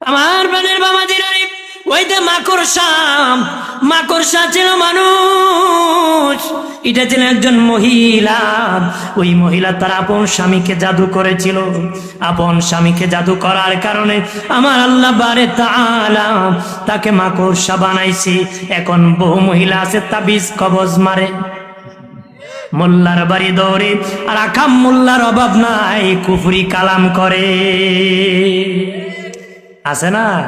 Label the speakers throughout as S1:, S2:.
S1: আমার প্রাণের বাবা দিনারি ওইতে মাকড়সা মাকড়সা ছিল মানুষ, এটা ছিল একজন মহিলা। ওই মহিলা তার আপন স্বামীকে জাদু করেছিল। আপন স্বামীকে জাদু করার কারণে আমার আল্লাহ বারে তাআলা তাকে মাকড়সা বানাইছি। এখন বহু মহিলা আছে তাবিজ, কবজ মারে। মোল্লার বাড়ি দৌড়ে, আর আকাম মোল্লার অভাব নাই, কুফরি কালাম করে। আছে না?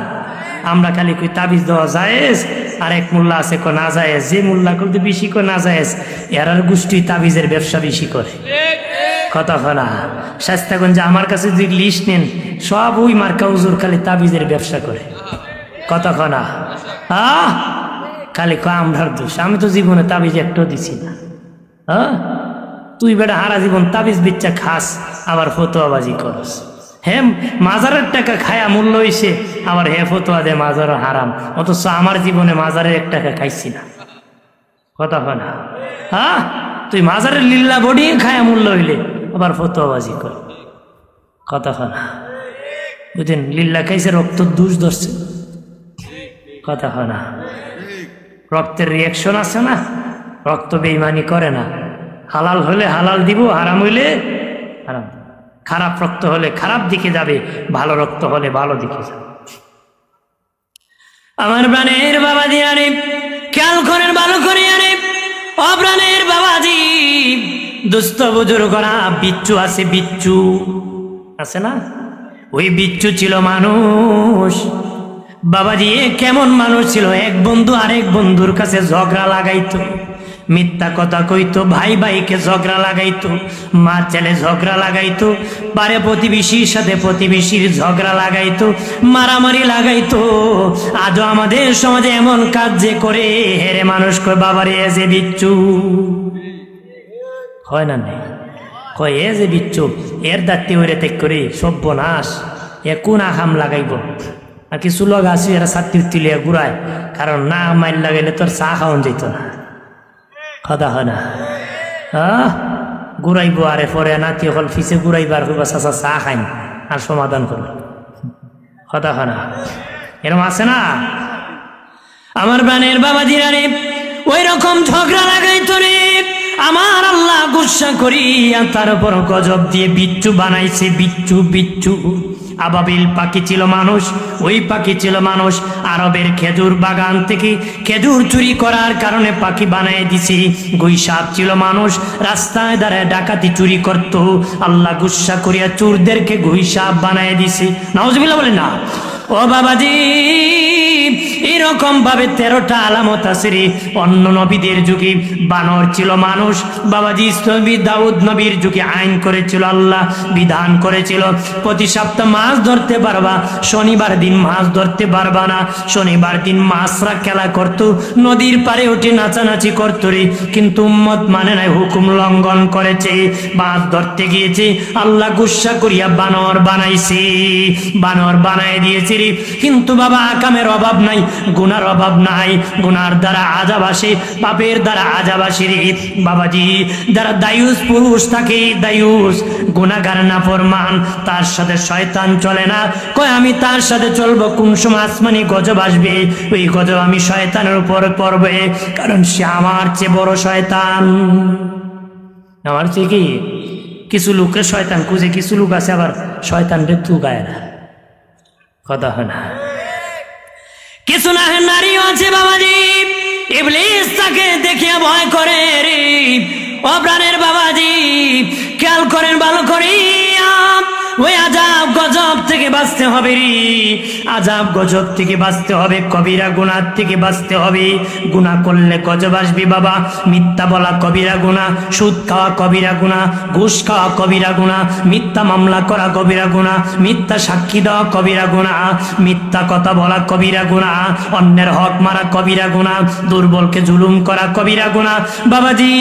S1: আমরা খালি কই তাবিজ দেওয়া যায়জ আর এক মোল্লা আছে কো না যায়জ যে মোল্লা করতে বেশি কো না যায়জ এরার গোষ্ঠী তাবিজের ব্যবসা বেশি করে। কথা না। শাস্তাগঞ্জে আমার কাছে যদি লিস্ট নেন, সব ওই মার্কা উজুর খালি তাবিজের ব্যবসা করে। কথা না? আহ! খালি কো আমরার দোষ। আমি তো জীবনে তাবিজ একটাও দিছি না। হ্যাঁ তুই বেটা হারা জীবন তাবিজ বিচ্চা খাস, আবার ফতোয়াবাজি করস। হ্যাঁ মাজারের টাকা খায়া মূল্য হইছে। আবার হে ফতোয়া দে মাজার হারাম। অথচ আমার জীবনে মাজারের এক টাকা খাইছি না। কথা হয় না? হ্যাঁ? তুই মাজারের লিল্লা বডি খায়া মূল্য হইলে, আবার ফতোয়াবাজি কর। কথা হয় না? বুঝলেন লিল্লা খাইছে, রক্ত দুষ ধরছে। কথা হয় না? রক্তের রিয়াকশন আছে না? রক্ত বেইমানি করে না। হালাল হলে হালাল দিব, হারাম হইলে হারাম খারাপ রক্ত হলে খারাপ দিকে যাবে, ভালো রক্ত হলে ভালো দিকে যাবে। আমার প্রাণের বাবা বাবাজি আরে খেয়াল করেন ভালো করে আরে অপ্রাণের বাবাজি, দুস্থ বুজুর করা বিচ্ছু আছে বিচ্ছু। আছে না? ওই বিচ্ছু ছিল মানুষ। বাবাজি কেমন মানুষ ছিল? এক বন্ধু আরেক বন্ধুর কাছে ঝগড়া লাগাইতো। মিথ্যা কথা কইতো, ভাই ভাইকে ঝগড়া লাগাইতো, মা ছেলে ঝগড়া লাগাইতো পারে প্রতিবেশীর সাথে প্রতিবেশীর ঝগড়া লাগাইতো, মারামারি লাগাইতো। আজও আমাদের সমাজে এমন কাজ যে করে, হেরে মানুষ কয়, বাবারে এসে বিচ্ছু। হয় না নেই? কয়, এ যে বিচ্ছু, এর দাঁতি ওরে ত্যাগ করে, সব্যনাশ, এ কোন আহাম লাগাইব? আর কিছু লোক আছে এরা সাত্তির তুলিয়া ঘুরায়, কারণ না মাইল লাগাইলে তোর চা খাওয়ান যেত না। কথা হয় না ঘুরাইব আরে পরে নাতি হল? ফিসে ঘুরাইবার হইবা, চাচা, চা খাইন আর সমাধান করো। কথা হয় না এরকম আছে না? আমার বানের বাবা দিরারে ওই রকম ঝগড়া লাগাইতো রে। আমার আল্লাহ গুসা করিয়া তার উপর গজব দিয়ে বিচ্ছু বানাইছে, বিচ্ছু বিচ্ছু। আবাবিল পাখি ছিল মানুষ, ওই পাখি ছিল মানুষ। আরবের খেজুর বাগান থেকে খেজুর চুরি করার কারণে পাখি বানায় দিছি। গুই সাপ ছিল মানুষ, রাস্তায় দাঁড়ায় ডাকাতি চুরি করত। আল্লাহ গুসা করিয়া চুরদেরকে গুই সাপ বানায় দিছি। নাউজবিল্লা বলে না। ও বাবাজি! এরকম ভাবে তেরোটা আলামত আছে রে। অন্য নবীদের যুগে বানর ছিল মানুষ। বাবাজি নবী দাউদ নবীর যুগে আইন করেছিল আল্লাহ, বিধান করেছিল। প্রতি সপ্তাহ মাছ ধরতে পারবা, শনিবার দিন মাছ ধরতে পারবা না। শনিবার দিন মাছরা খেলা করতো, নদীর পারে উঠে নাচানাচি করতো রে। কিন্তু উম্মত মানে নাই, হুকুম লঙ্ঘন করেছে। মাছ ধরতে গিয়েছে, আল্লাহ গুসা করিয়া বানর বানাইছি। বানর বানায় দিয়েছে রে। কিন্তু বাবা আকামের অভাব নাই, গুনার অভাব নাই। গুনার দ্বারা আজাব আসে, পাপের দ্বারা আজাব আসে বাবাজি। যারা দায়ুস পুরুষ থাকে, দায়ুস গুনাগার না ফরমান, তার সাথে শয়তান চলে না। কয়, আমি তার সাথে চলবো? কোন সময় আসমানি গজব আসবে? ওই গজব আমি শয়তানের উপর পড়বে, কারণ সে আমার চেয়ে বড় শয়তান। আমার চেয়ে কি? কিছু লোকের শয়তান খুঁজে, কিছু লোক আছে আবার শয়তান রে তু গায় না। কথা হয় না। কিছু না, নারীও আছে বাবাজি। ইবলিস তাকে দেখিয়া ভয় করে রে। অপ্রাণের বাবাজি, খেয়াল করেন, ভালো করিয়া। ওই আজাব গজব থেকে বাঁচতে হবে রে। আজাব গজব থেকে বাঁচতে হবে, কবিরা গুনার থেকে বাঁচতে হবে। গুনাহ করলে গজব আসবে বাবা। মিথ্যা বলা কবিরা গুনাহ, সুদ খাওয়া কবিরা গুনাহ, ঘুষ খাওয়া কবিরা গুনাহ, মিথ্যা মামলা করা কবিরা গুনাহ, মিথ্যা সাক্ষী দেওয়া কবিরা গুনাহ, মিথ্যা কথা বলা কবিরা গুনাহ, অন্যের হক মারা কবিরা গুনাহ, দুর্বলকে জুলুম করা কবিরা গুনাহ। বাবাজি,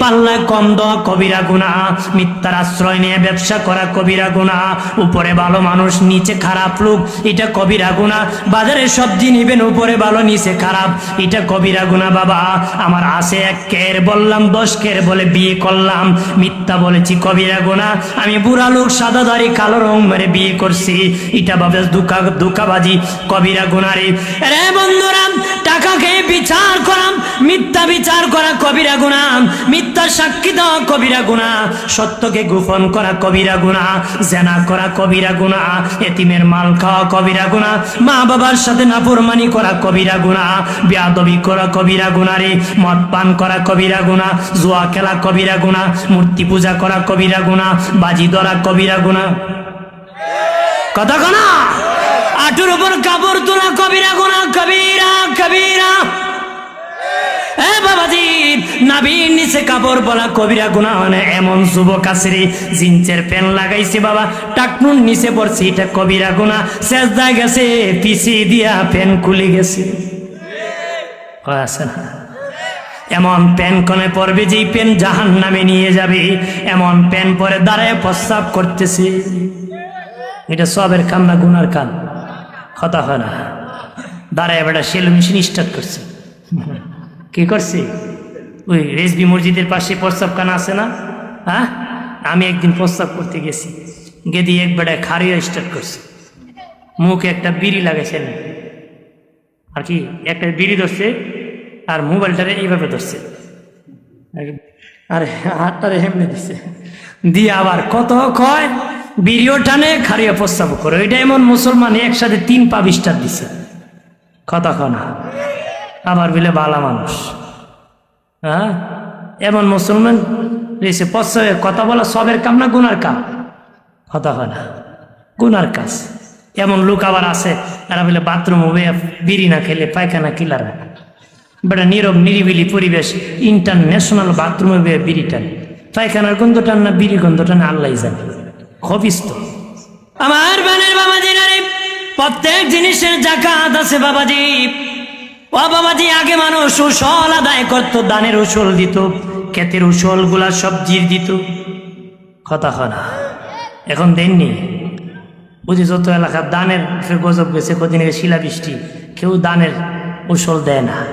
S1: পাল্লায় কম দেওয়া কবিরা গুনাহ, মিথ্যার আশ্রয় নিয়ে ব্যবসা করা কবিরা গুনাহ। গুণা উপরে ভালো মানুষ, নিচে খারাপ লোক, এটা কবিরা গুণা বাজারে সবজি নিবেন, উপরে ভালো, নিচে খারাপ। এটা কবিরা গুণা বাবা। আমার আছে এক কের, বললাম, দশ কের বলে বিয়ে করলাম। মিথ্যা বলেছি, কবিরা গুণা আমি বুড়া লোক, সাদা দাড়ি, কালো রং মেরে বিয়ে করছি। এটা ভাবে দুকা দুকাবাজি কবিরা গুণা রে। রে বন্ধুরা, টাকা খেয়ে বিচার করাম মিথ্যা বিচার করা কবিরা গুণা মিথ্যা সাক্ষী দেওয়া কবিরা গুণা সত্যকে গোপন করা কবিরা গুণা জেনা করা কবিরা গুণা এতিমের মাল খাওয়া কবিরা গুণা মা বাবার সাথে নাফরমানি করা কবিরা গুণা বিয়াদবি করা কবিরা গুণা রে। মদ পান করা কবিরা গুণা জুয়া খেলা কবিরা গুণা মূর্তি পূজা করা কবিরা গুণা বাজি ধরা কবিরা গুণা কথা কনা? আটুর উপর কাপড় তোলা কবিরা গুণা কবিরা কবিরা। নাবির নিচে কাপড় বলা কবিরা গুণা মানে এমন যুবক আছে জিন্সের প্যান লাগাইছে বাবা। টাকনুন নিচে পড়ছে, এটা কবিরা গুণা শেষদা গেছে পিছিয়ে দিয়া প্যান খুলে গেছে। আছে না? এমন প্যান কনে পড়বে যেই প্যান জাহান নামে নিয়ে যাবে। এমন প্যান পরে দাঁড়ায় প্রস্তাব করতেছে। এটা সবের কান না গুনার কান কথা হয় না। দাঁড়ায় বেটা সেল মেশিন স্টার্ট করছে। কি করছে? ওই রেসবি মসজিদের পাশে প্রস্তাব কান আছে না? হ্যাঁ? আমি একদিন প্রস্তাব করতে গেছি। গেদি এক বেটায় খারিয়া স্টার্ট করছে। মুখে একটা বিড়ি লাগাইছেন আর কি, একটা বিড়ি ধরছে আর মোবাইলটারে এইভাবে ধরছে। আরে, হাতটারে হেমনে দিচ্ছে দিয়ে আবার কত কয়, বিড়িও টানে, খারিয়া প্রস্তাব করে। ওইটা এমন মুসলমান একসাথে তিন পা বিস্টার দিছে। কথা কনা আবার বিলে বালা মানুষ। হ্যাঁ? এমন মুসলমান রয়েছে প্রস্তাবে কথা বলা সবের কাম না গুনার কাম? কথা হয় না, গুনার কাজ। এমন লোক আবার আছে, তারা বলে বাথরুম হবে, বিড়ি না খেলে পায়খানা কিলার। বেটা নীরব, নিরিবিলি পরিবেশ, ইন্টারন্যাশনাল বাথরুমে বেয়ে বিড়ি টানে পায়খানার গন্ধ টান না বিড়ি গন্ধ টান আল্লাহ জানে। খবিস্ত আমার বানের বাবাজি নারে, প্রত্যেক জিনিসের জাকাত আছে বাবাজি। ও বাবাজি আগে মানুষ উসল আদায় করতো, দানের উসল দিত, ক্ষেতের উসলগুলা সবজির দিত। কথা না। এখন দেননি বুঝি যত এলাকার দানের গজব গেছে, কদিন শিলাবৃষ্টি, কেউ দানের উসল দেয় না।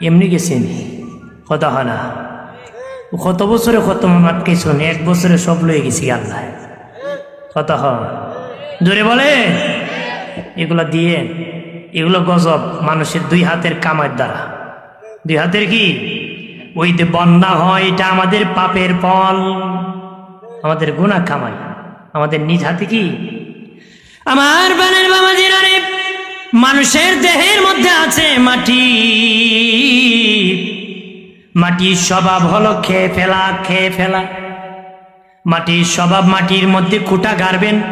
S1: এমনি গেছে নি। কথা হয় না। কত বছরে কত আটকে শোনে এক বছরে সব লয়ে গেছি আল্লাহ। কথা হয়। বলে? এগুলা দিয়ে এগুলো গজব মানুষের দুই হাতের কামার দ্বারা। দুই হাতের কি? ওই যে বন্যা হয়, এটা আমাদের পাপের ফল। আমাদের গুণা কামাই। আমাদের নিজ হাতে কি? আমার বানের বাবা জিরারে মানুষের দেহের মধ্যে আছে মাটি। মাটির স্বভাব হলো খেয়ে ফেলা খেয়ে ফেলা। মাটির স্বভাব মাটির মধ্যে খুঁটা গাড়বেন।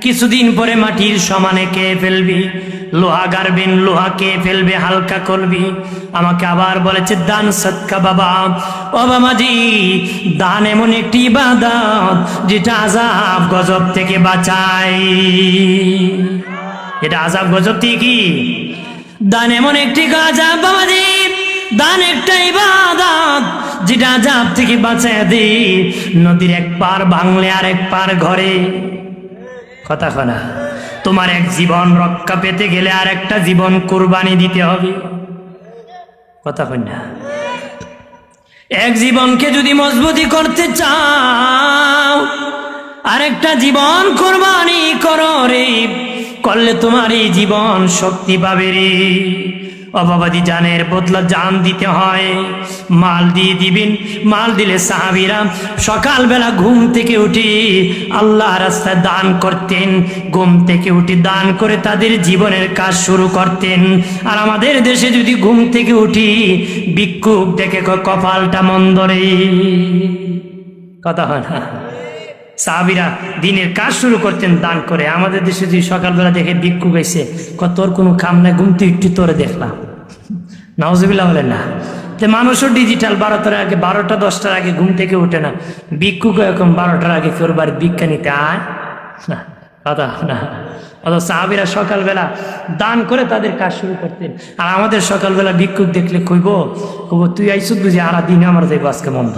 S1: কিছুদিন পরে মাটির সমানে খেয়ে ফেলবি। লোহা গাড়বেন লোহা খেয়ে ফেলবে, হালকা করবি। আমাকে আবার বলেছে দান সৎকা বাবা। ও বাবাজি, দান এমন একটি ইবাদত যেটা আজাব গজব থেকে বাঁচায়। এটা আজাব গজব থেকে কি? দান এমন একটি আজাব বাবাজি, দান একটা ইবাদত যেটা আজাব থেকে বাঁচায় দি। নদীর এক পার ভাঙলে আর এক পার ঘরে। কথা কনা তোমার এক জীবন রক্ষা পেতে গেলে আর একটা জীবন কোরবানি দিতে হবে। কথা হই না। এক জীবনকে যদি মজবুতি করতে চাও আরেকটা জীবন কোরবানি করো রে, করলে তোমার এই জীবন শক্তি পাবে রে। অবাবাদি জানের বদলা জান দিতে হয়। মাল দিয়ে দিবেন, মাল দিলে সাহাবিরা সকালবেলা ঘুম থেকে উঠি আল্লাহ রাস্তায় দান করতেন। ঘুম থেকে উঠি দান করে তাদের জীবনের কাজ শুরু করতেন। আর আমাদের দেশে যদি ঘুম থেকে উঠি ভিক্ষুক দেখে কপালটা মন্দরে কথা হয় না। সাহাবিরা দিনের কাজ শুরু করতেন, দান করে। আমাদের দেশে যদি সকালবেলা দেখে ভিক্ষু গেছে তোর কোনো কাম নাই ঘুমতে একটু তোরে দেখলাম। নওয়াজবিল্লা বলেন না। তো মানুষও ডিজিটাল বারোটার আগে, বারোটা, দশটার আগে ঘুম থেকে উঠে না। ভিক্ষুক এরকম বারোটার আগে কেউ বাড়ি ভিক্ষা নিতে আয় সাহাবিরা সকালবেলা দান করে তাদের কাজ শুরু করতেন। আর আমাদের সকালবেলা দেখলে কইব কইব তুই আইসুদ বুঝি আর দিন আমার দেখব আজকে মন্দ।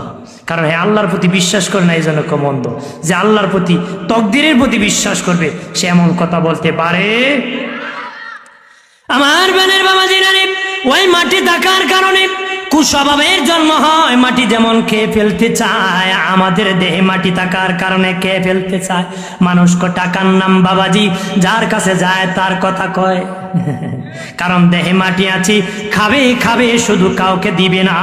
S1: কারণ হ্যাঁ আল্লাহর প্রতি বিশ্বাস করে না এই জন্য মন্দ। যে আল্লাহর প্রতি তকদিরের প্রতি বিশ্বাস করবে, সে এমন কথা বলতে পারে? আমার বোনের বাবা জিনারে ওই মাটি থাকার কারণে কুস্বভাবের জন্ম হয়। মাটি যেমন খেয়ে ফেলতে চায়, আমাদের দেহে মাটি থাকার কারণে খেয়ে ফেলতে চায়। মানুষ কো টাকার নাম বাবাজি, যার কাছে যায় তার কথা কয়। কারণ দেহে মাটি আছি, খাবে খাবে, শুধু কাউকে দিবে না।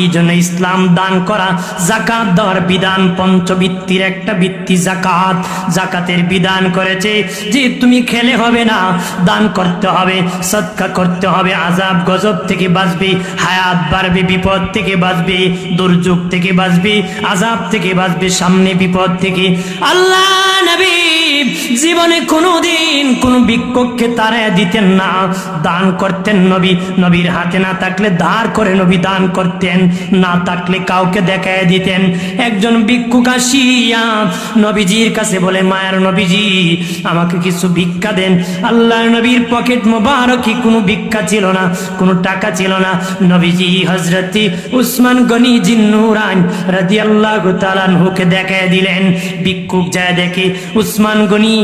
S1: এই জন্য ইসলাম দান করা জাকাত দেওয়ার বিধান পঞ্চবৃত্তির একটা বৃত্তি জাকাত জাকাতের বিধান করেছে যে তুমি খেলে হবে না, দান করতে হবে, সৎকা করতে হবে আজাব গজব থেকে বাঁচবি, হায়াত বাড়বে, বিপদ থেকে বাঁচবি, দুর্যোগ থেকে বাঁচবি আজাব থেকে বাঁচবি, সামনে বিপদ থেকে। আল্লাহ নবী জীবনে কোনোদিন কোনো বিক্ষোভকে তারা দিতেন না। দান করতেন নবী। নবীর হাতে না থাকলে ধার করে নবী দান করতেন, না থাকলে কাউকে দেখায় দিতেন। একজন ভিক্ষুক আসিয়া নবীজির কাছে বলে, মায়ের নবীজি, আমাকে কিছু ভিক্ষা দেন। আল্লাহ নবীর পকেট মোবারকই কোনো ভিক্ষা ছিল না, কোনো টাকা ছিল না। নবীজি হজরতি উসমান গনি জিন্নুরান রাদি আল্লাহ তালানহুকে দেখায় দিলেন। ভিক্ষুক যায় দেখে, উসমান গনি,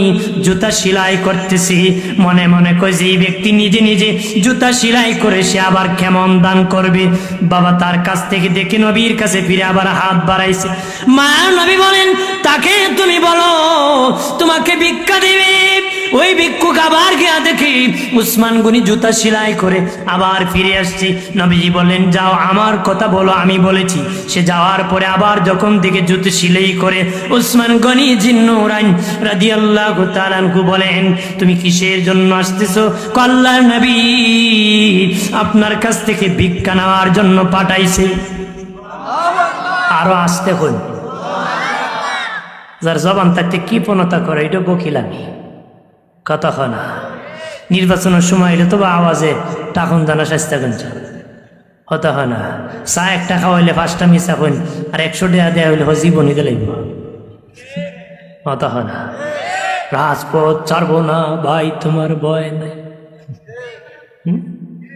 S1: জুতা সেলাই করতেছি। মনে মনে কয় যে ব্যক্তি নিজে নিজে জুতা সেলাই করে সে আবার কেমন দান করবে? বাবা তার কাছ থেকে দেখে নবীর কাছে ফিরে আবার হাত বাড়াইছে। মায়া নবী বলেন, তাকে তুমি বলো, তোমাকে ভিক্ষা দেবে। ওই ভিক্ষুক আবার গিয়া দেখি উসমান গনি জুতা সেলাই করে আবার ফিরে আসছি। নবীজি বলেন যাও, আমার কথা বলো, আমি বলেছি। সে যাওয়ার পরে আবার যখন দিকে জুতো সেলাই করে উসমান গনি জিন্নুরাইন রাদি আল্লাহ তালানকু বলেন, তুমি কিসের জন্য আসতেছো? কল্যাণ নবী আপনার কাছ থেকে ভিক্ষা নেওয়ার জন্য পাঠাইছে। আরও আসতে হই যার জবান থাকতে কি পণতা করে এটা বকিলামি কথা হয় না নির্বাচনের সময় এলে তো বা আওয়াজে টাকুন দানা স্বাস্থ্য গুঞ্জ হতে হয় না চা একটা খাওয়াইলে পাঁচটা মিশা হইন আর একশো টাকা দেওয়া হইলে জীবনী দিলেই হতে হয় না রাজপথ ছাড়বো না ভাই তোমার ভয় নাই?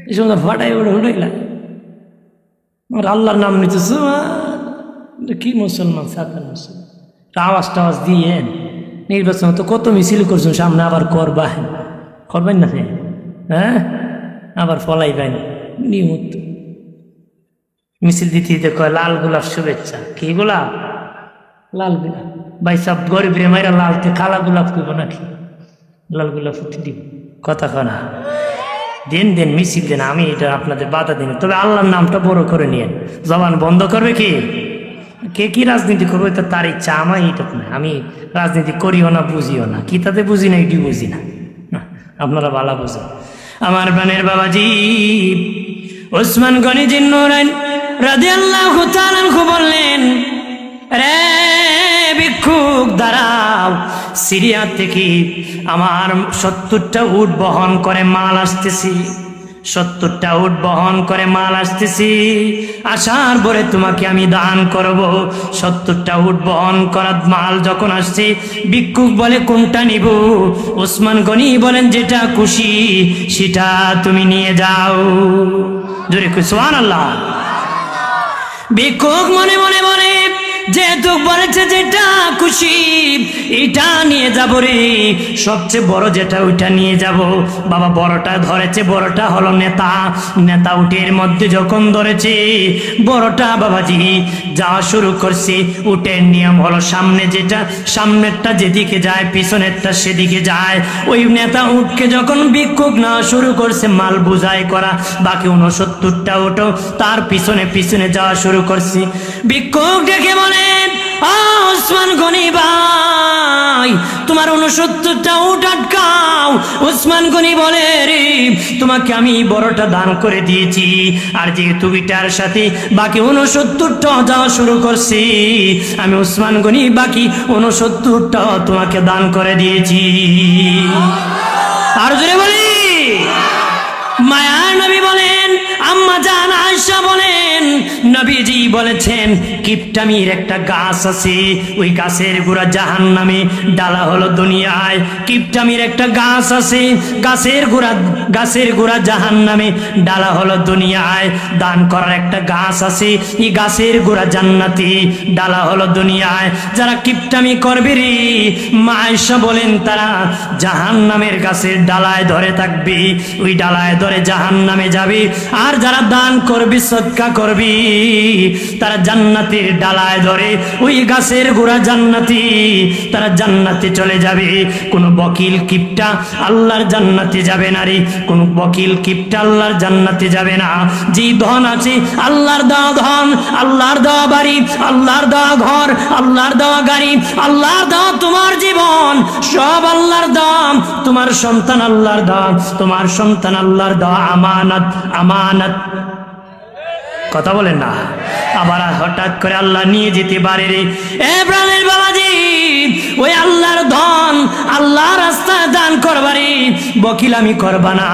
S1: এই সময় ফাটাই ওটা উঠাইলা আর আল্লাহর নাম নিতেছ কি মুসলমান সাতান মুসলমান? আওয়াজ টাওয়াজ দিয়ে নির্বাচন তো কত মিছিল করছেন, সামনে আবার করবা করবেন না হ্যাঁ? আবার ফলাইবেন নিয়মিত মিছিল দিতে দিতে কয়, লাল গোলাপ শুভেচ্ছা। কি গোলাপ? লাল গোলাপ। ভাই সব গরিব রে মাইরা লালতে কালা গোলাপ করব নাকি? লাল গোলাপ ফুটে দিব। কথা কনা দিন দিন, মিছিল দেন, আমি এটা আপনাদের বাধা দিন তবে আল্লাহর নামটা বড় করে নিয়ে জবান বন্ধ করবে কি? কে কি রাজনীতি করবে তো তার ইচ্ছা। আমার এটা না আমি রাজনীতি করিও না, বুঝিও না। কি তাতে বুঝি না এটি বুঝি না। আপনারা ভালো বুঝেন। আমার বানের বাবাজি, ওসমান গনি জিন্নুরাইন রাধে আল্লাহ বললেন, রে ভিক্ষুক দাঁড়াও সিরিয়া থেকে আমার সত্তরটা উট বহন করে মাল আসতেছি। সত্তরটা উট বহন করে মাল আসতেছি। আসার পরে তোমাকে আমি দান করব। সত্তরটা উট বহন করা মাল যখন আসছে, ভিক্ষুক বলে, কোনটা নিব? ওসমান গনি বলেন, যেটা খুশি, সেটা তুমি নিয়ে যাও। জোরে সোহান আল্লাহ ভিক্ষুক মনে মনে বলে যেহেতু বলেছে যেটা খুশি এটা নিয়ে যাব রে। সবচেয়ে বড় যেটা ওইটা নিয়ে যাব। বাবা বড়টা ধরেছে বড়টা হলো নেতা। নেতা উটের মধ্যে যখন ধরেছে বড়টা বাবাজি যাওয়া শুরু করছে। উটের নিয়ম হলো সামনে যেটা সামনেরটা যেদিকে যায় পিছনেরটা সেদিকে যায়। ওই নেতা উঠকে যখন বিক্ষোভ না শুরু করছে মাল বুঝাই করা বাকি উনসত্তরটা উঠো তার পিছনে পিছনে যাওয়া শুরু করছে। বিক্ষোভ বলেন "আ, ওসমান গনি ভাই, তোমার ওসমান গনি বলে, রে, তোমাকে আমি বড়টা দান করে দিয়েছি। আর সাথে বাকি যাওয়া শুরু করছি, আমি ওসমান গনি বাকি তোমাকে দান করে দিয়েছি। আর জোরে বলি, মায়া নবী বলেন, আম্মা জান আয়সা নবীজি বলেছেন, কিপটামির একটা গাছ আছে, ওই গাছের গোড়া জাহান নামে ডালা হলো দুনিয়ায়। কিপটামির একটা গাছ আছে, গাছের গোড়া গাছের গোড়া জাহান নামে ডালা হলো দুনিয়ায়। দান করার একটা গাছ আছে, এই গাছের গোড়া জান্নাতি ডালা হলো দুনিয়ায়। যারা কিপটামি করবে রে মায়েশা বলেন, তারা জাহান নামের গাছের ডালায় ধরে থাকবি, ওই ডালায় ধরে জাহান নামে যাবি। আর যারা দান করবি সৎকা করবি তারা জান্নাতের ডালায় ধরে, ওই গাছের গোড়া জান্নাতি। তারা জান্নাতে চলে যাবে। কোন বকিল কিপটা আল্লাহর জান্নাতে যাবে না রে। কোন বকিল কিপটা আল্লাহর জান্নাতে যাবে না। যে ধন আছে, আল্লাহর দেওয়া ধন, আল্লাহর দেওয়া বাড়ি, আল্লাহর দেওয়া ঘর, আল্লাহর দেওয়া গাড়ি, আল্লাহর দেওয়া তোমার জীবন। সব আল্লাহর দাম, তোমার সন্তান আল্লাহর দাম, তোমার সন্তান আল্লাহর দেওয়া আমানত আমানত। কথা বলেন না। আবার হঠাৎ করে আল্লাহ নিয়ে যেতে পারে রে। প্রাণের বাবাজি, ওই আল্লাহর ধন আল্লাহ রাস্তায় দান করবারে বকিল আমি করবা না।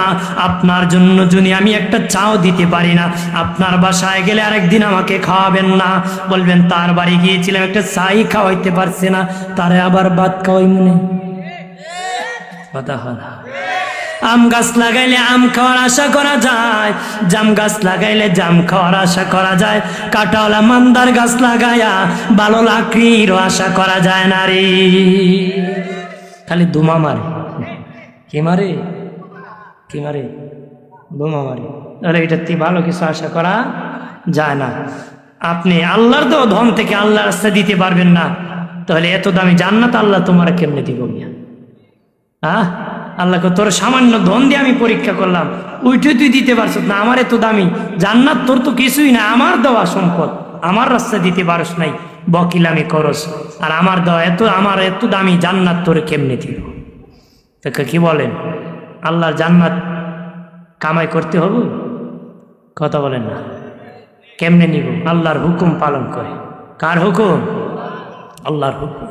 S1: আপনার জন্য যদি আমি একটা চাও দিতে পারি না, আপনার বাসায় গেলে আরেকদিন আমাকে খাওয়াবেন না। বলবেন, তার বাড়ি গিয়েছিলাম, একটা চাই খাওয়াইতে পারছে না। তারে আবার ভাত খাওয়াই মনে কথা হয় না। আম গাছ লাগাইলে আম খাওয়ার আশা করা যায়। জাম গাছ লাগাইলে জাম খাওয়ার আশা করা যায়। কাটাওয়ালা মান্দার গাছ লাগায়া ভালো লাকড়ির আশা করা যায় না রে। খালি দুমা মারে। কি মারে? কি মারে? দুমা মারে। তাহলে এটা ভালো কিছু আশা করা যায় না। আপনি আল্লাহর তো ধন থেকে আল্লাহ রাস্তা দিতে পারবেন না। তাহলে এত দামি জান্নাত আল্লাহ তোমার কেমনে দিব হ্যাঁ আল্লাহকে তোর সামান্য ধন দিয়ে আমি পরীক্ষা করলাম। ওইটা তুই দিতে পারছ না, আমার এত দামি। জান্নাত তোর তো কিছুই না, আমার দেওয়া সম্পদ। আমার রাস্তা দিতে পারস নাই বকিলামি করস। আর আমার দেওয়া এত, আমার এত দামি জান্নাত তোর কেমনে দিব? তোকে কি বলেন? আল্লাহর জান্নাত কামাই করতে হবে? কথা বলেন না। কেমনে নিব? আল্লাহর হুকুম পালন করে। কার হুকুম? আল্লাহর হুকুম।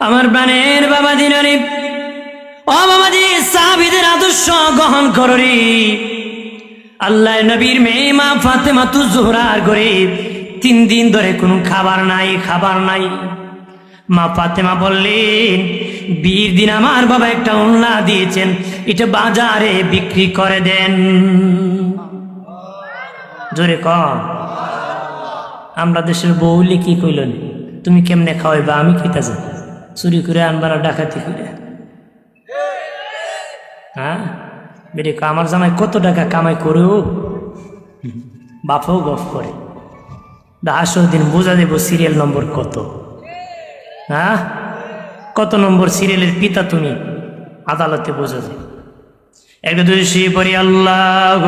S1: আমার প্রাণের বাবা দিনারি, ও সাহাবিদের আদর্শ গ্রহণ করি। আল্লাহ নবীর মেয়ে মা ফাতেমা তু জোহরার করে তিন দিন ধরে কোনো খাবার নাই খাবার নাই। মা ফাতেমা বললেন বিয়ের দিন আমার বাবা একটা উন্না দিয়েছেন, এটা বাজারে বিক্রি করে দেন। জোরে কম আমরা দেশের বউলে কি কইলেন তুমি কেমনে খাওয়াইবা? আমি খেতে যাই চুরি করে আনবার ডাকাতি করে হ্যাঁ? বেরে আমার জামাই কত টাকা কামাই করেও বাপও গফ করে। আসো দিন বোঝা দেব সিরিয়াল নম্বর কত। হ্যাঁ? কত নম্বর সিরিয়ালের পিতা তুমি? আদালতে বোঝা যায় এক দুশি পরি আল্লাহ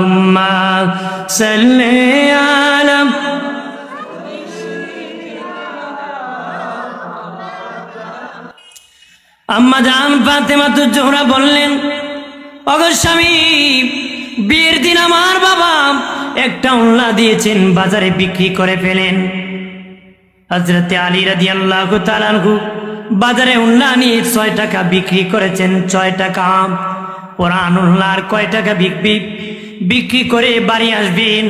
S1: আম্মা জান ফাতেমা তো জোহরা বললেন অগস্বামী বিয়ের দিন আমার বাবা একটা উল্লা দিয়েছেন, বাজারে বিক্রি করে ফেলেন। হজরতে আলী রাদি আল্লাহ তালানহু বাজারে উল্লা নিয়ে ছয় টাকা বিক্রি করেছেন, ছয় টাকা কোরআন উল্লার কয় টাকা বিকবি বিক্রি করে বাড়ি আসবেন,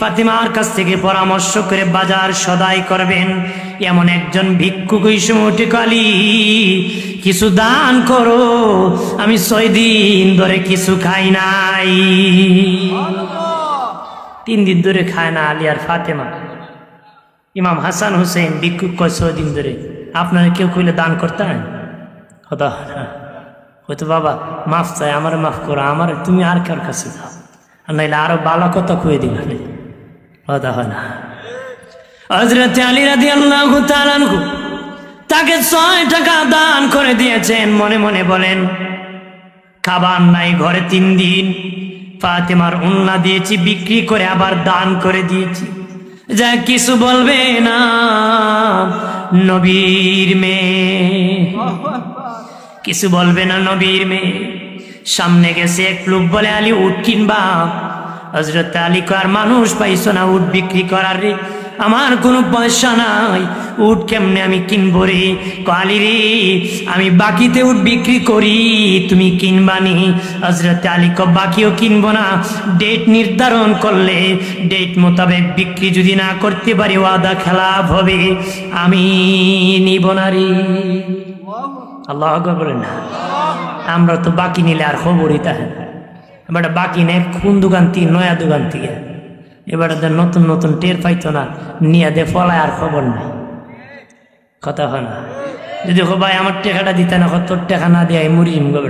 S1: ফাতিমার কাছ থেকে পরামর্শ করে বাজার সদাই করবেন। এমন একজন ভিক্ষুক সময় কালি কিছু দান করো, আমি ছয় দিন ধরে কিছু খাই নাই। তিন দিন ধরে খায় না আলী আর ফাতেমা। ইমাম হাসান হোসেন ভিক্ষুক কয় ছয় দিন ধরে, আপনারা কেউ কইলে দান করতেন? হতা হয়তো বাবা, মাফ চাই, আমার মাফ করো, আমার তুমি আর কার কাছে যাও আর নাইলে আরও বালা কথা খুঁয়ে দিল হতা হয় না। হজরত আলী রাদি আল্লাহ তাকে ছয় টাকা দান করে দিয়েছেন। মনে মনে বলেন খাবার নাই, ঘরে তিন দিন। ফাতেমার উন্না দিয়েছি, বিক্রি করে আবার দান করে দিয়েছি। যা কিছু বলবে না, নবীর মেয়ে। কিছু বলবে না, নবীর মেয়ে। সামনে গেছে এক লোক, বলে, আলী, উঠ কিনবা হজরত আলী আর মানুষ পাইছো না, উঠ বিক্রি করার রে। আমার কোনো পয়সা নাই। উঠ কেমনে আমি কিনবো রে? কালি রে, আমি বাকিতে উঠ বিক্রি করি, তুমি কিনবানি হজরত আলী ক বাকিও কিনবো না। ডেট নির্ধারণ করলে ডেট মোতাবেক বিক্রি যদি না করতে পারি, ওয়াদা খেলাপ হবে। আমি নিব না রে। আল্লাহ বলেন না। আমরা তো বাকি নিলে আর খবরই তাহে এবার বাকি নেই কোন দোকান থেকে, নয়া দোকান থেকে। এবার তো নতুন নতুন টের পাইতো না। নিয়ে দে ফলায় আর খবর নাই। কথা হয় না। যদি ভাই, আমার টেকাটা দিতে না তোর টেকা না দিয়ে মরিম গো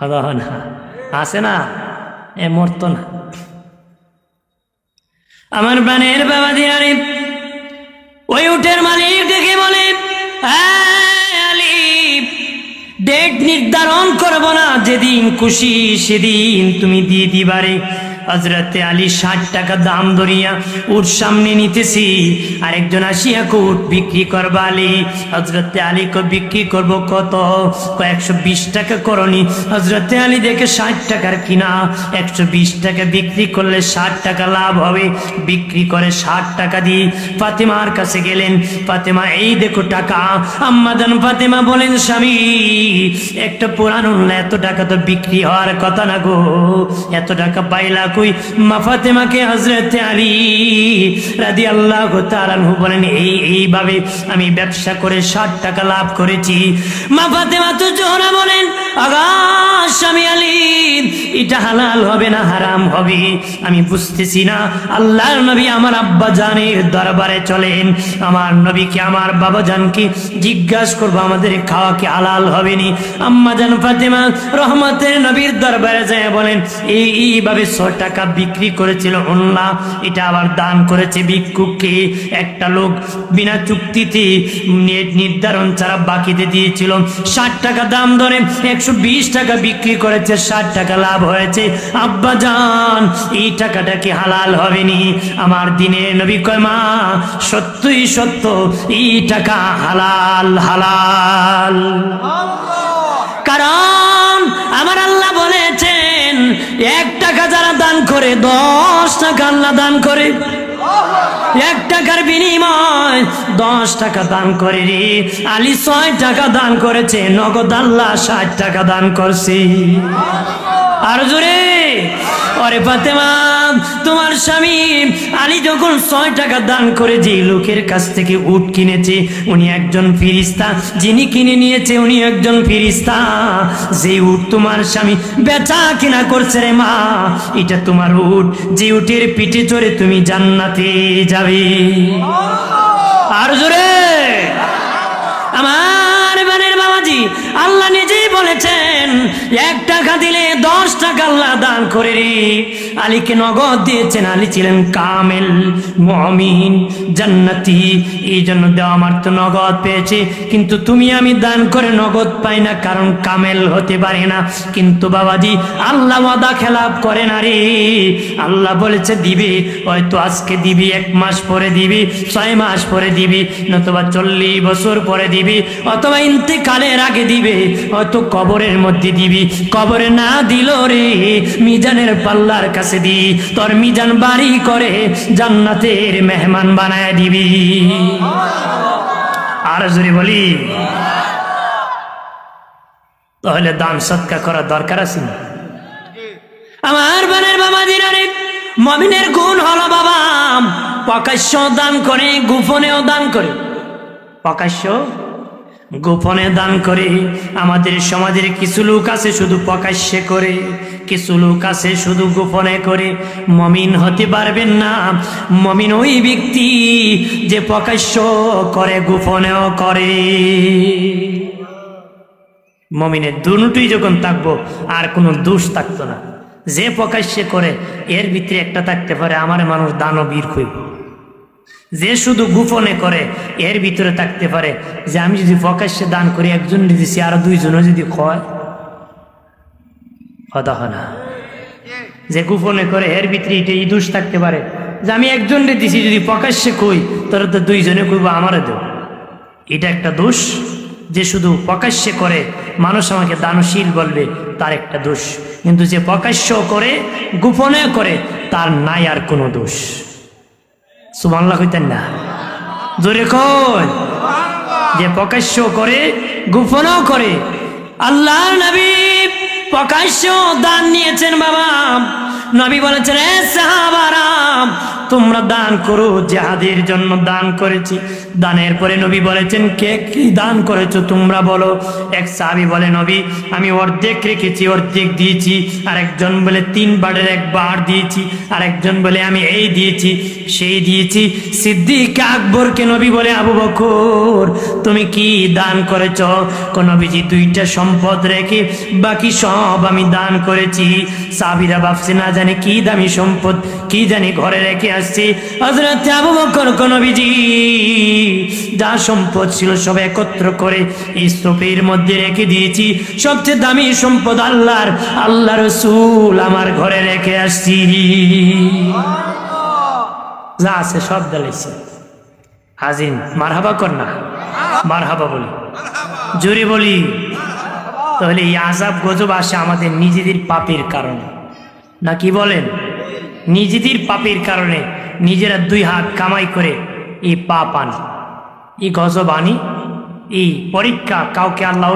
S1: কথা হয় না। না? এ মরতো না। আমার প্রাণের বাবা দিয়ারে, ওই উঠের মালিক দেখে বলে "এই আলী, ডেট নির্ধারণ করব না, যেদিন খুশি সেদিন তুমি দিয়ে দিবারে। হজরতে আলী ষাট টাকা দাম ধরিয়া উঠ সামনে নিতেছি। আরেকজন আসিয়া উঠ বিক্রি করবা আলী। হজরতে আলীকে বিক্রি করব কত? একশো বিশ টাকা করনি হজরতে আলী দেখে ষাট টাকার কিনা। একশো বিশ টাকা বিক্রি করলে ষাট টাকা লাভ হবে। বিক্রি করে ষাট টাকা দিয়ে ফাতেমার কাছে গেলেন, ফাতেমা, এই দেখো টাকা। আম্মাদান ফাতেমা বলেন, স্বামী, একটা পুরানো এত টাকা তো বিক্রি হওয়ার কথা না গো। এত টাকা পাইলা কই, মা ফাতেমাকে হজরত আলী রাদি আল্লাহ তারানহু বলেন, এই, এইভাবে আমি ব্যবসা করে ষাট টাকা লাভ করেছি। মা ফাতেমা তো জোহরা বলেন স্বামী আলী এটা হালাল হবে না, হারাম হবে? আমি বুঝতেছি না। আল্লাহর নবী আমার আব্বা জানের দরবারে চলেন। আমার নবীকে, আমার বাবা জানকে জিজ্ঞাসা করব, আমাদের খাওয়া কি হালাল হবে নি? আম্মা জান ফাতেমা রহমতের নবীর দরবারে যায় বলেন, এই, এইভাবে ছ টাকা বিক্রি করেছিল অন্যা, এটা আবার দান করেছে ভিক্ষুককে। একটা লোক বিনা চুক্তিতে নির্ধারণ ছাড়া বাকিতে দিয়েছিল। ষাট টাকা দাম ধরে একশো বিশ টাকা বিক্রি করেছে, ষাট টাকা লাভ হয়েছে। আব্বা জান, এই টাকাটা কি হালাল হবে নি আমার দিনের নবী কয়, মা, সত্যই সত্য, এই টাকা হালাল হালাল। কারণ আমার আল্লাহ বলেছেন, এক টাকা যারা দান করে, দশ টাকা আল্লাহ দান করে। এক টাকার বিনিময়? দশ টাকা দান করে রে আলী ছয় টাকা দান করেছে, নগদ আল্লাহ ষাট টাকা দান করছি। আর জোরে অরে ফাতেমা তোমার স্বামী আলী যখন ছয় টাকা দান করে যে লোকের কাছ থেকে উট কিনেছে উনি একজন ফিরিস্তা। যিনি কিনে নিয়েছে উনি একজন ফিরিস্তা। যে উট তোমার স্বামী বেচা কিনা করছে রে মা এটা তোমার উট। যে উটের পিঠে চড়ে তুমি জান্নাতে যাবে। আর জোরে! আমার বাবাজি আল্লাহ নিজেই বলেছেন এক টাকা দিলে দশ টাকা আল্লাহ দান করে রে। আলীকে নগদ দিয়েছেন, আলী ছিলেন কামেল মমিন, জান্নাতি। এই জন্য দেওয়া আমার তো নগদ পেয়েছে। কিন্তু তুমি আমি দান করে নগদ পাই না, কারণ কামেল হতে পারে না। কিন্তু বাবাজি, আল্লাহ ওয়াদা খেলাপ করে না রে। আল্লাহ বলেছে, দিবে, হয়তো আজকে দিবি, এক মাস পরে দিবি, ছয় মাস পরে দিবি, নতুবা চল্লিশ বছর পরে দিবি, অথবা ইন্তেকালের আগে দিবে, হয়তো কবরের মধ্যে দিবি। কবরে না দিল রে, মিজানের পাল্লার কাছে দি। তোর মিজান বাড়ি করে জান্নাতের মেহমান বানায় দিবি। আর জোরে বলি, তাহলে দান সৎকা করার দরকার আছে না? আমার বোনের বাবা দিনারে মমিনের গুণ হলো বাবা প্রকাশ্য দান করে, গোপনেও দান করে। প্রকাশ্য গোপনে দান করে। আমাদের সমাজের কিছু লোক আছে শুধু প্রকাশ্যে করে, কিছু লোক আছে শুধু গোপনে করে। মমিন হতে পারবেন না। মমিন ওই ব্যক্তি যে প্রকাশ্য করে, গোপনেও করে। মমিনের দুটোই যখন থাকব, আর কোনো দোষ থাকতো না। যে প্রকাশ্যে করে, এর ভিতরে একটা থাকতে পারে, আমার মানুষ দানবীর হইব। যে শুধু গোপনে করে, এর ভিতরে থাকতে পারে যে আমি যদি প্রকাশ্যে দান করি, একজন দিছি আর দুইজনও যদি কয় কথা না যে গোপনে করে, এর ভিতরে এটা এই দোষ থাকতে পারে যে আমি একজন দিছি, যদি প্রকাশ্যে কই, তোরা তো দুইজনে কইব আমারে দেও। এটা একটা দোষ যে শুধু প্রকাশ্যে করে, মানুষ আমাকে দানশীল বলবে, তার একটা দোষ। কিন্তু যে প্রকাশ্য করে গোপনে করে, তার নাই আর কোনো দোষ। সুমাল্লা হইতেন না। জোরে কই যে প্রকাশ্য করে গোপনও করে। আল্লাহ নবী প্রকাশ্য দান নিয়েছেন বাবা। নবী বলেছেন সাহাবারাম তোমরা দান করো যাহাদের জন্য দান করেছি। দানের পরে নবী বলেছেন, কে কি দান করেছ তোমরা বলো? এক সাহাবি বলে, নবী, আমি অর্ধেক রেখেছি, অর্ধেক দিয়েছি। আর একজন বলে, তিন বারের এক বার দিয়েছি। আর একজন বলে, আমি এই দিয়েছি, সেই দিয়েছি। সিদ্দিক আকবরকে নবী বলে, আবু বকর, তুমি কি দান করেছ? নবীজি, দুইটা সম্পদ রেখে বাকি সব আমি দান করেছি। সাবিরা ভাবছে, না জানি কি দামি সম্পদ, কি জানি ঘরে রেখে আসছি। হজরত আবু বকর নবীজি, যা সম্পদ ছিল সব একত্র করে স্তূপের মধ্যে রেখে দিয়েছি। সবচেয়ে দামি সম্পদ আল্লাহর, আল্লাহ রসুল আমার ঘরে রেখে আসছি। যা আছে সব দালাইছে হাজিন, মারহাবা কর না। মারহাবা বলি। জোরে বলি। তাহলে এই আজাব গজব আসে আমাদের নিজেদের পাপের কারণে। না কি বলেন? নিজেদের পাপের কারণে নিজেরা দুই হাত কামাই করে এই পা পান এই গজব আনি। এই পরীক্ষা কাউকে আল্লাহ